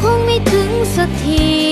คงไม่ถึงสักที